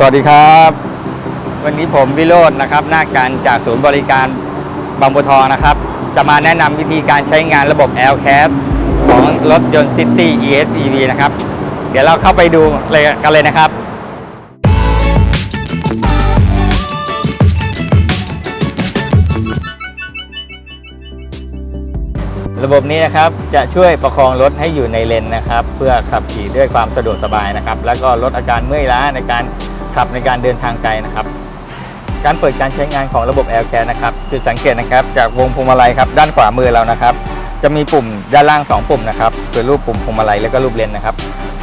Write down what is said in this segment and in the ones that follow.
สวัสดีครับ วันนี้ผมวิโรจน์นะครับหน้าการจากศูนย์บริการบางบัวทองนะครับ จะมาแนะนำวิธีการใช้งานระบบ l c a s ของรถยนต์ City ESEV นะครับ เดี๋ยวเราเข้าไปดูเลยกันเลยนะครับระบบนี้นะครับจะช่วยประคองรถให้อยู่ในเลนนะครับ เพื่อขับขี่ด้วยความสะดวกสบายนะครับ แล้วก็ลดอาการเมื่อยล้าในการ ขับในการเดินทางไกลนะครับ การเปิดการใช้งานของระบบ Air c a r นะครับจุดสังเกตนะครับจากวงพวงมาลัยครับด้านขวามือเรานะครับ จะมีปุ่มด้านล่าง 2 ปุ่มนะครับคือรูปปุ่มพวงมาลัยแล้วก็รูปเลนนะครับ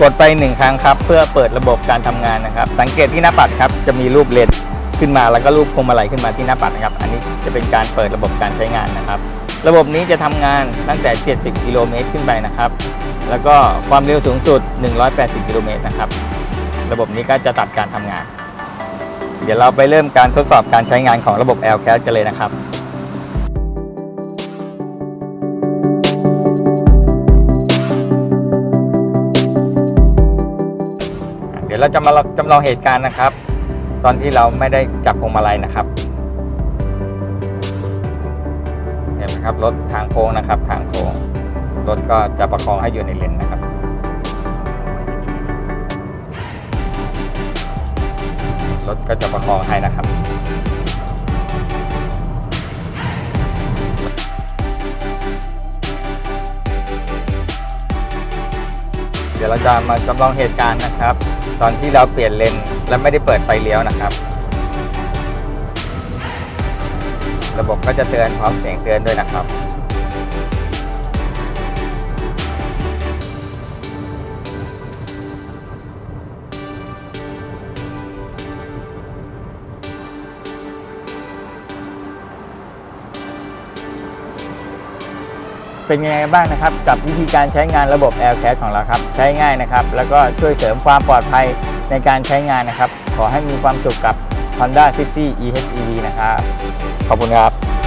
กดไป 1 ครั้งครับเพื่อเปิดระบบการทำงานนะครับ สังเกตที่หน้าปัดครับจะมีรูปเลนขึ้นมาแล้วก็รูปพวงมาลัยขึ้นมาที่หน้าปัดนะครับ อันนี้จะเป็นการเปิดระบบการใช้งานนะครับ ระบบนี้จะทำงานตั้งแต่ 70 กิโลเมตรขึ้นไปนะครับ แล้วก็ความเร็วสูงสุด 180 กิโลเมตรนะครับ ระบบนี้ก็จะตัดการทำงาน เดี๋ยวเราไปเริ่มการทดสอบการใช้งานของระบบ l c a s กันเลยนะครับเดี๋ยวเราจะมาจำลองเหตุการณ์นะครับ ตอนที่เราไม่ได้จับพวงมาลัยนะครับเห็นไหมครับรถทางโค้งนะครับ ทางโค้งรถก็จะประคองให้อยู่ในเลนนะครับ รถก็จะประคองให้นะครับเดี๋ยวเราจะมาจำลองเหตุการณ์นะครับ ตอนที่เราเปลี่ยนเลนและไม่ได้เปิดไฟเลี้ยวนะครับ ระบบก็จะเตือนพร้อมเสียงเตือนด้วยนะครับ เป็นยังไงบ้างนะครับ กับวิธีการใช้งานระบบ Air c a s ของเราครับ ใช้ง่ายนะครับ แล้วก็ช่วยเสริมความปลอดภัยในการใช้งานนะครับ ขอให้มีความสุขกับ Honda City EHEV นะครับ ขอบคุณครับ